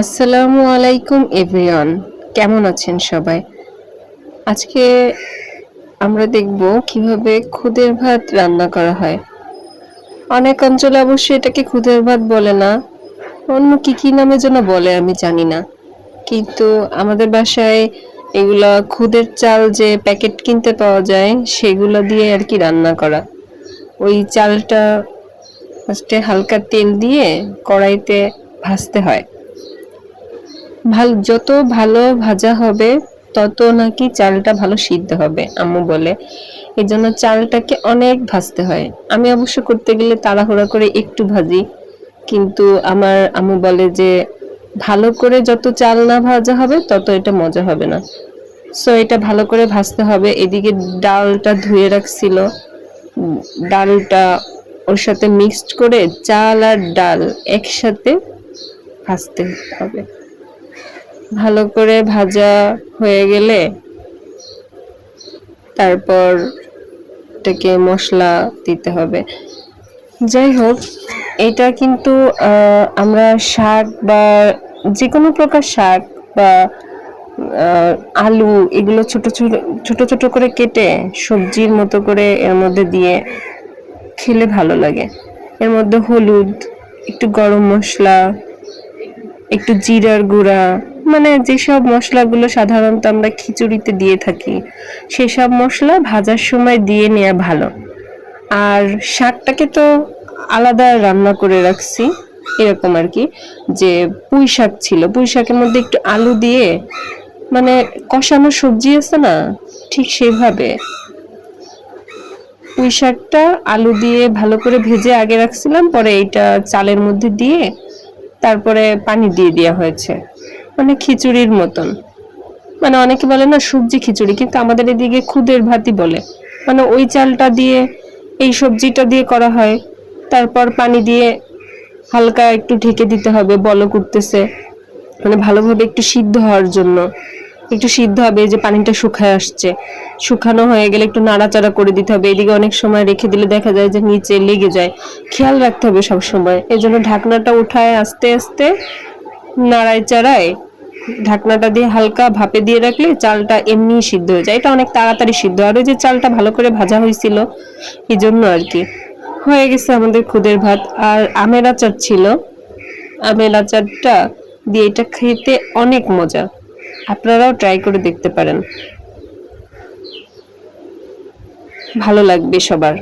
আসসালামু আলাইকুম, এভরিওয়ান। কেমন আছেন সবাই? আজকে আমরা দেখব কীভাবে খুদের ভাত রান্না করা হয়। অনেক অঞ্চলে অবশ্যই এটাকে খুদের ভাত বলে না। অন্য কি কি নামে যেন বলে আমি জানি না। কিন্তু আমাদের বাসায় এগুলা খুদের চাল যে প্যাকেট কিনতে পাওয়া যায়, সেগুলো দিয়ে আর কি রান্না করা। ওই চালটা ফার্স্টে হালকা তেল দিয়ে কড়াইতে ভাজতে হয়। ভালো, যত ভালো ভাজা হবে, তত নাকি চালটা ভালো সিদ্ধ হবে, আম্মু বলে। এই জন্য চালটাকে অনেক ভাজতে হয়। আমি অবশ্য করতে গেলে তাড়াহুড়া করে একটু ভাজি, কিন্তু আমার আম্মু বলে যে, ভালো করে যত চাল না ভাজা হবে, তত এটা মজা হবে না। সো এটা ভালো করে ভাজতে হবে। এদিকে ডালটা ধুয়ে রাখছিল। ডালটা ওর সাথে মিক্সড করে চাল আর ডাল একসাথে ভাজতে হবে। ভালো করে ভাজা হয়ে গেলে তারপর এটাকে মশলা দিতে হবে। যাই হোক, এটা কিন্তু আমরা শাক বা যে কোনো প্রকার শাক বা আলু এগুলো ছোট ছোট ছোট ছোট করে কেটে সবজির মতো করে এর মধ্যে দিয়ে খেলে ভালো লাগে। এর মধ্যে হলুদ, একটু গরম মশলা, একটু জিরার গুঁড়া মানে যেসব মশলাগুলো সাধারণত আমরা খিচুড়িতে দিয়ে থাকি, সেসব মশলা ভাজার সময় দিয়ে নেওয়া ভালো। আর শাকটাকে তো আলাদা রান্না করে রাখছি, এরকম আর কি, যে পুঁই শাক ছিল। পুঁই শাকের মধ্যে একটু আলু দিয়ে মানে কষানো সবজি আছে না, ঠিক সেভাবে। পুঁই শাকটা আলু দিয়ে ভালো করে ভেজে আগে রাখছিলাম, পরে এইটা চালের মধ্যে দিয়ে, তারপরে পানি দিয়ে দেওয়া হয়েছে। মানে খিচুড়ির মতন। মানে অনেকে বলে না সবজি খিচুড়ি, কিন্তু আমাদের এদিকে খুদের ভাতই বলে। মানে ওই চালটা দিয়ে, এই সবজিটা দিয়ে করা হয়। তারপর পানি দিয়ে হালকা একটু ঢেকে দিতে হবে, বলক উঠতেছে। মানে ভালোভাবে একটু সিদ্ধ হওয়ার জন্য। একটু সিদ্ধ হবে যে পানিটা শুকায় আসছে। শুকানো হয়ে গেলে একটু নাড়াচাড়া করে দিতে হবে। এদিকে অনেক সময় রেখে দিলে দেখা যায় যে নিচে লেগে যায়। খেয়াল রাখতে হবে সব সময় এই জন্য ঢাকনাটা উঠায় আস্তে আস্তে নাড়ায় চাড়ায় ঢাকনাটা দিয়ে হালকা ভাপে দিয়ে রাখলে চালটা এমনি সিদ্ধ হয়ে যায়। এটা অনেক তাড়াতাড়ি সিদ্ধ। আর ওই যে চালটা ভালো করে ভাজা হয়েছিল এই জন্য আর কি। হয়ে গেছে আমাদের খুদের ভাত। আর আমের আচার ছিল। আমের আচারটা দিয়ে এটা খেতে অনেক মজা। আপনারাও ট্রাই করে দেখতে পারেন। ভালো লাগবে সবার।